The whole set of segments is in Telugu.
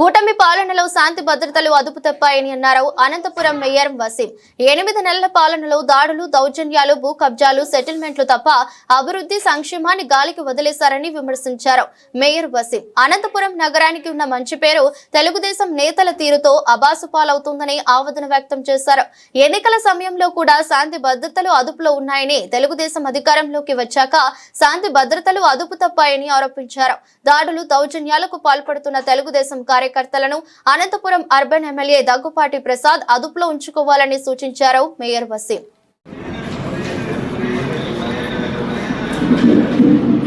కూటమి పాలనలో శాంతి భద్రతలు అదుపు తప్పాయని అన్నారు అనంతపురం మేయర్ వసీం. ఎనిమిది నెలల పాలనలో దాడులు దౌర్జన్యాలు భూ కబ్జాలు సెటిల్మెంట్లు తప్ప అభివృద్ధి సంక్షేమాన్ని గాలికి వదిలేశారని విమర్శించారు మేయర్ వసీం. అనంతపురం నగరానికి ఉన్న మంచి పేరు తెలుగుదేశం నేతల తీరుతో అబాసు పాలవుతుందని ఆవేదన వ్యక్తం చేశారు. ఎన్నికల సమయంలో కూడా శాంతి భద్రతలు అదుపులో ఉన్నాయని తెలుగుదేశం అధికారంలోకి వచ్చాక శాంతి భద్రతలు అదుపు తప్పాయని ఆరోపించారు. దాడులు దౌర్జన్యాలకు పాల్పడుతున్న తెలుగుదేశం కార్యకర్తలను అనంతపురం అర్బన్ ఎమ్మెల్యే దగ్గుపాటి ప్రసాద్ అదుపులో ఉంచుకోవాలని సూచించారు మేయర్ వసీం.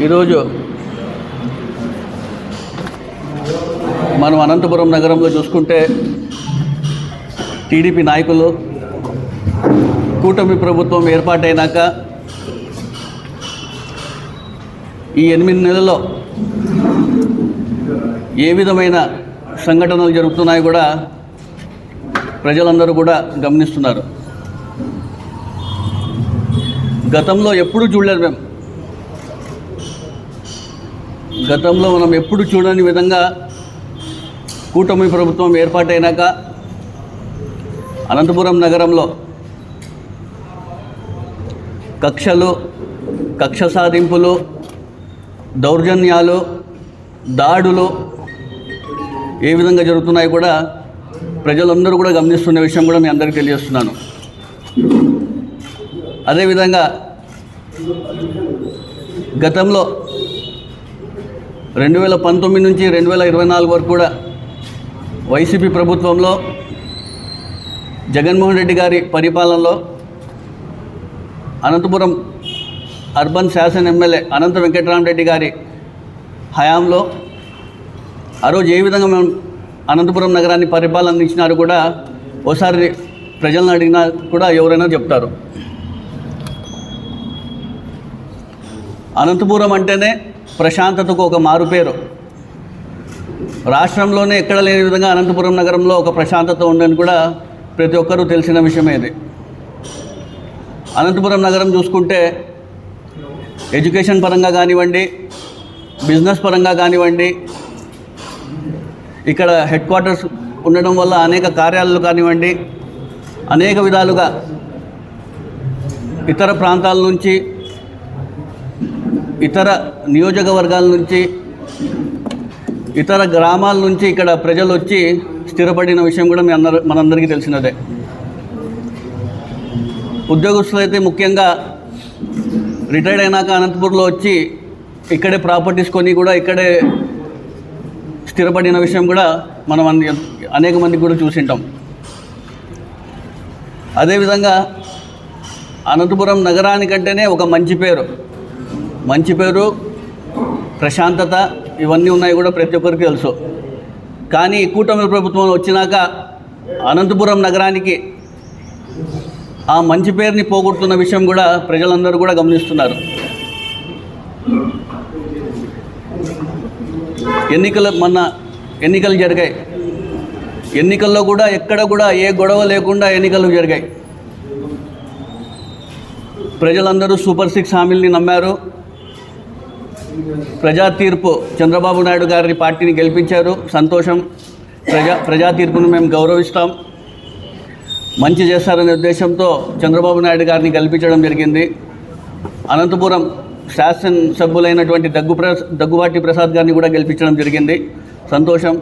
ఈరోజు మనం అనంతపురం నగరంలో చూసుకుంటే టీడీపీ నాయకులు కూటమి ప్రభుత్వం ఏర్పాటైనాక ఈ ఎనిమిది నెలల్లో ఏ విధమైన సంఘటనలు జరుగుతున్నాయి కూడా ప్రజలందరూ కూడా గమనిస్తున్నారు. గతంలో ఎప్పుడూ చూడలేదు మేము. గతంలో మనం ఎప్పుడు చూడని విధంగా కూటమి ప్రభుత్వం ఏర్పాటైనాక అనంతపురం నగరంలో కక్షలు కక్ష సాధింపులు దౌర్జన్యాలు దాడులు ఏ విధంగా జరుగుతున్నాయి కూడా ప్రజలందరూ కూడా గమనిస్తున్న విషయం కూడా మీ అందరికీ తెలియజేస్తున్నాను. అదేవిధంగా గతంలో రెండు వేల పంతొమ్మిది నుంచి రెండు వేల ఇరవై నాలుగు వరకు కూడా వైసీపీ ప్రభుత్వంలో జగన్మోహన్ రెడ్డి గారి పరిపాలనలో అనంతపురం అర్బన్ శాసన ఎమ్మెల్యే అనంత వెంకటరామరెడ్డి గారి హయాంలో ఆ రోజు ఏ విధంగా మేము అనంతపురం నగరాన్ని పరిపాలన ఇచ్చినారు కూడా ఓసారి ప్రజలను అడిగినా కూడా ఎవరైనా చెప్తారు. అనంతపురం అంటేనే ప్రశాంతతకు ఒక మారుపేరు రాష్ట్రంలోనే ఎక్కడ లేని విధంగా అనంతపురం నగరంలో ఒక ప్రశాంతత ఉందని కూడా ప్రతి ఒక్కరూ తెలిసిన విషయమే ఇది. అనంతపురం నగరం చూసుకుంటే ఎడ్యుకేషన్ పరంగా కానివ్వండి బిజినెస్ పరంగా కానివ్వండి ఇక్కడ హెడ్ క్వార్టర్స్ ఉండడం వల్ల అనేక కార్యాలయాలు కానివ్వండి అనేక విధాలుగా ఇతర ప్రాంతాల నుంచి ఇతర నియోజకవర్గాల నుంచి ఇతర గ్రామాల నుంచి ఇక్కడ ప్రజలు వచ్చి స్థిరపడిన విషయం కూడా మీ అందరు మనందరికీ తెలిసినదే. ఉద్యోగస్తులు అయితే ముఖ్యంగా రిటైర్డ్ అయినాక అనంతపూర్లో వచ్చి ఇక్కడే ప్రాపర్టీస్ కొని కూడా ఇక్కడే స్థిరపడిన విషయం కూడా మనం అన్ని అనేక మందికి కూడా చూసింటాం. అదేవిధంగా అనంతపురం నగరానికంటేనే ఒక మంచి పేరు. మంచి పేరు ప్రశాంతత ఇవన్నీ ఉన్నాయి కూడా ప్రతి ఒక్కరికి తెలుసు. కానీ ఈ కూటమి ప్రభుత్వం వచ్చినాక అనంతపురం నగరానికి ఆ మంచి పేరుని పోగొడుతున్న విషయం కూడా ప్రజలందరూ కూడా గమనిస్తున్నారు. ఎన్నికలు మొన్న ఎన్నికలు జరిగాయి. ఎన్నికల్లో కూడా ఎక్కడ కూడా ఏ గొడవ లేకుండా ఎన్నికలు జరిగాయి. ప్రజలందరూ సూపర్ సిక్స్ హామీల్ని నమ్మారు. ప్రజా తీర్పు చంద్రబాబు నాయుడు గారి పార్టీని గెలిపించారు. సంతోషం. ప్రజా ప్రజా తీర్పును మేము గౌరవిస్తాం. మంచి చేస్తారనే ఉద్దేశంతో చంద్రబాబు నాయుడు గారిని గెలిపించడం జరిగింది. అనంతపురం శాసన సభ్యులైనటువంటి దగ్గు ప్ర దగ్గుబాటి ప్రసాద్ గారిని కూడా గెలిపించడం జరిగింది. సంతోషం.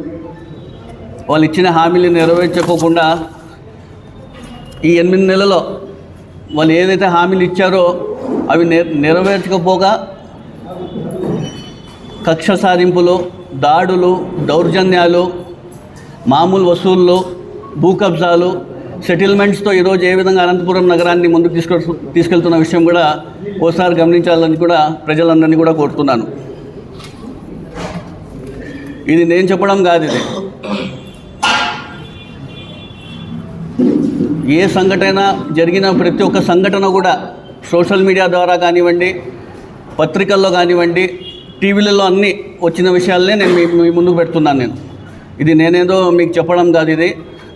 వాళ్ళు ఇచ్చిన హామీలు నెరవేర్చుకోకుండా ఈ ఎనిమిది నెలలో వాళ్ళు ఏదైతే హామీలు ఇచ్చారో అవి నెరవేర్చకపోగా కక్ష సాధింపులు దాడులు దౌర్జన్యాలు మామూలు వసూళ్ళు భూ కబ్జాలు సెటిల్మెంట్స్తో ఈరోజు ఏ విధంగా అనంతపురం నగరాన్ని ముందుకు తీసుకెళ్ తీసుకెళ్తున్న విషయం కూడా ఓసారి గమనించాలని కూడా ప్రజలందరినీ కూడా కోరుతున్నాను. ఇది నేను చెప్పడం కాదు ఇది. ఏ సంఘటన జరిగిన ప్రతి ఒక్క సంఘటన కూడా సోషల్ మీడియా ద్వారా కానివ్వండి పత్రికల్లో కానివ్వండి టీవీలలో అన్నీ వచ్చిన విషయాలనే నేను మీ ముందుకు పెడుతున్నాను నేను. ఇది నేనేదో మీకు చెప్పడం కాదు ఇది.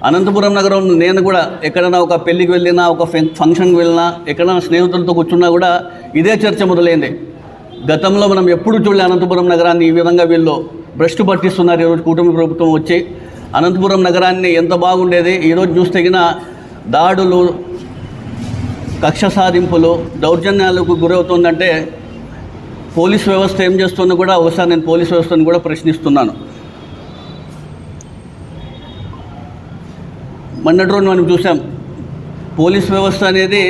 అనంతపురం నగరం నేను కూడా ఎక్కడైనా ఒక పెళ్ళికి వెళ్ళినా ఒక ఫంక్షన్కి వెళ్ళినా ఎక్కడైనా స్నేహితులతో కూర్చున్నా కూడా ఇదే చర్చ మొదలైంది. గతంలో మనం ఎప్పుడు చూడలే అనంతపురం నగరాన్ని ఈ విధంగా వీళ్ళు భ్రష్టు పట్టిస్తున్నారు. ఈరోజు కూటమి ప్రభుత్వం వచ్చి అనంతపురం నగరాన్ని ఎంత బాగుండేది? ఈరోజు చూస్తే దాడులు కక్ష సాధింపులు దౌర్జన్యాలకు గురవుతుందంటే పోలీస్ వ్యవస్థ ఏం చేస్తుందో కూడా ఒకసారి నేను పోలీస్ వ్యవస్థను కూడా ప్రశ్నిస్తున్నాను. మొన్నటి రోజు మనం చూసాం. పోలీస్ వ్యవస్థ అనేది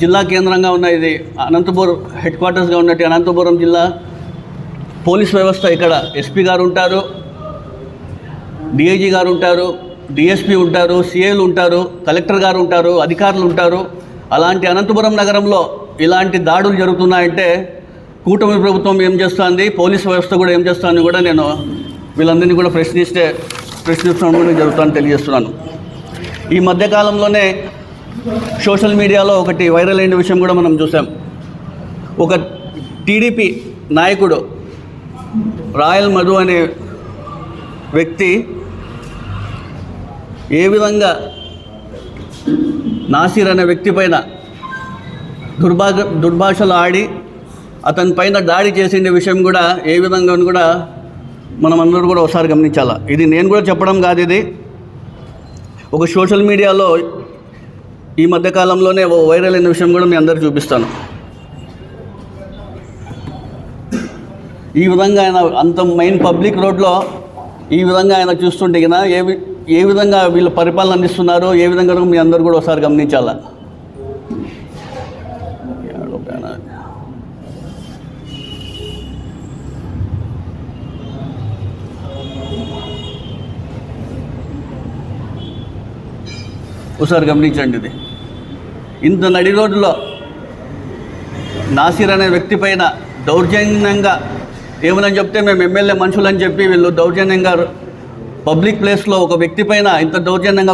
జిల్లా కేంద్రంగా ఉన్న ఇది అనంతపురం హెడ్ క్వార్టర్స్గా ఉన్నట్టు అనంతపురం జిల్లా పోలీస్ వ్యవస్థ ఇక్కడ ఎస్పీ గారు ఉంటారు డిఐజీ గారు ఉంటారు డిఎస్పీ ఉంటారు సిఏలు ఉంటారు కలెక్టర్ గారు ఉంటారు అధికారులు ఉంటారు. అలాంటి అనంతపురం నగరంలో ఇలాంటి దాడులు జరుగుతున్నాయంటే కూటమి ప్రభుత్వం ఏం చేస్తుంది పోలీస్ వ్యవస్థ కూడా ఏం చేస్తుంది కూడా నేను వీళ్ళందరినీ కూడా ప్రశ్నిస్తే ప్రశ్నిస్తాను కూడా జరుగుతుందని తెలియజేస్తున్నాను. ఈ మధ్యకాలంలోనే సోషల్ మీడియాలో ఒకటి వైరల్ అయిన విషయం కూడా మనం చూసాం. ఒక టీడీపీ నాయకుడు రాయల్ మధు అనే వ్యక్తి ఏ విధంగా నాసిర్ అనే వ్యక్తి పైన దుర్భాగ దుర్భాషలు ఆడి అతని పైన దాడి చేసిన విషయం కూడా ఏ విధంగా అని కూడా మనం అందరూ కూడా ఒకసారి గమనించాలా. ఇది నేను కూడా చెప్పడం కాదు ఇది. ఒక సోషల్ మీడియాలో ఈ మధ్యకాలంలోనే ఓ వైరల్ అయిన విషయం కూడా మీ అందరికి చూపిస్తాను. ఈ విధంగా ఆయన అంత మెయిన్ పబ్లిక్ రోడ్లో ఈ విధంగా ఆయన చూస్తుంటే కదా ఏ ఏ విధంగా వీళ్ళు పరిపాలన అందిస్తున్నారో ఏ విధంగా మీ అందరు కూడా ఒకసారి గమనించాలా? ఒకసారి గమనించండి ఇది. ఇంత నడి రోడ్డులో నాసిర్ అనే వ్యక్తి పైన దౌర్జన్యంగా ఏమని చెప్తే మేము ఎమ్మెల్యే మనుషులని చెప్పి వీళ్ళు దౌర్జన్యంగా పబ్లిక్ ప్లేస్లో ఒక వ్యక్తి పైన ఇంత దౌర్జన్యంగా